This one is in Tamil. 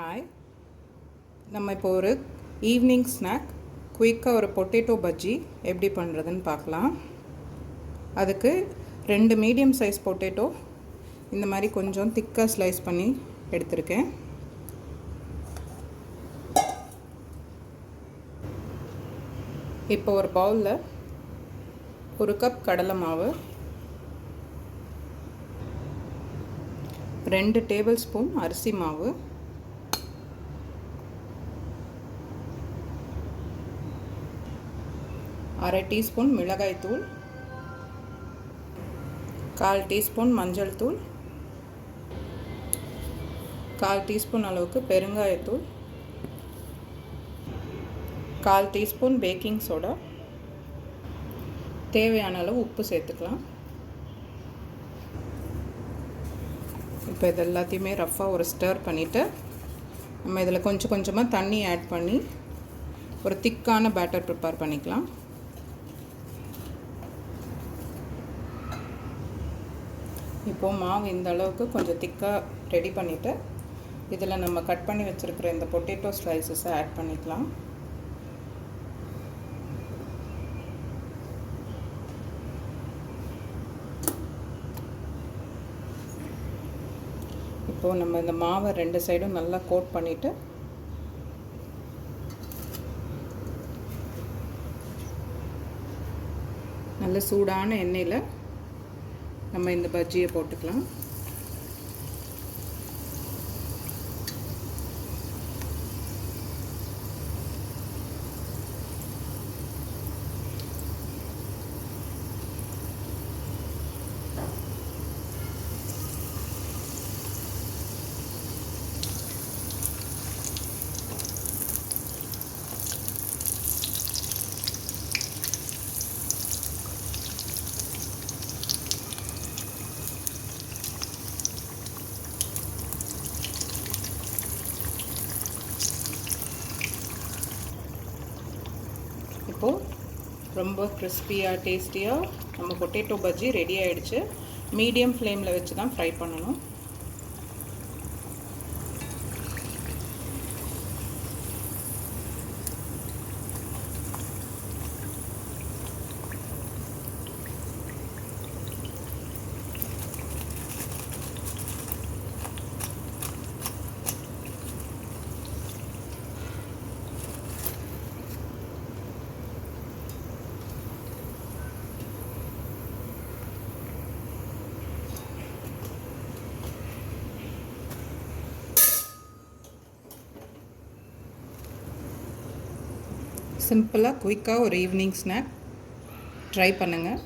ஹாய் நம்ம இப்போ ஒரு ஈவினிங் ஸ்நாக் குயிக்காக ஒரு பொட்டேட்டோ பஜ்ஜி எப்படி பண்ணுறதுன்னு பார்க்கலாம். அதுக்கு ரெண்டு மீடியம் சைஸ் பொட்டேட்டோ இந்த மாதிரி கொஞ்சம் திக்காக ஸ்லைஸ் பண்ணி எடுத்திருக்கேன். இப்போ ஒரு பவுலில் ஒரு கப் கடலை மாவு ரெண்டு டேபிள் ஸ்பூன் அரிசி மாவு அரை டீஸ்பூன் மிளகாய்த்தூள் கால் டீஸ்பூன் மஞ்சள் தூள் கால் டீஸ்பூன் அளவுக்கு பெருங்காயத்தூள் கால் டீஸ்பூன் பேக்கிங் சோடா தேவையான அளவு உப்பு சேர்த்துக்கலாம். இப்போ இது எல்லாத்தையுமே ரஃப்பாக ஒரு ஸ்டர் பண்ணிவிட்டு நம்ம இதில் கொஞ்சம் கொஞ்சமாக தண்ணி ஆட் பண்ணி ஒரு திக்கான பேட்டர் ப்ரிப்பேர் பண்ணிக்கலாம். இப்போது மாவு இந்த அளவுக்கு கொஞ்சம் திக்காக ரெடி பண்ணிவிட்டு இதில் நம்ம கட் பண்ணி வச்சுருக்கிற இந்த பொட்டேட்டோ ஸ்லைசஸை ஆட் பண்ணிக்கலாம். இப்போது நம்ம இந்த மாவை ரெண்டு சைடும் நல்லா கோட் பண்ணிவிட்டு நல்ல சூடான எண்ணெயில் நம்ம இந்த பஜ்ஜியை போட்டுக்கலாம். இப்போது ரொம்ப கிறிஸ்பியாக டேஸ்டியாக நம்ம பொட்டேட்டோ பஜ்ஜி ரெடி ஆகிடுச்சு மீடியம் ஃப்ளேமில் வச்சு தான் ஃப்ரை பண்ணணும். சிம்பிளாக குயிக்காக ஒரு ஈவினிங் ஸ்நாக். ட்ரை பண்ணுங்கள்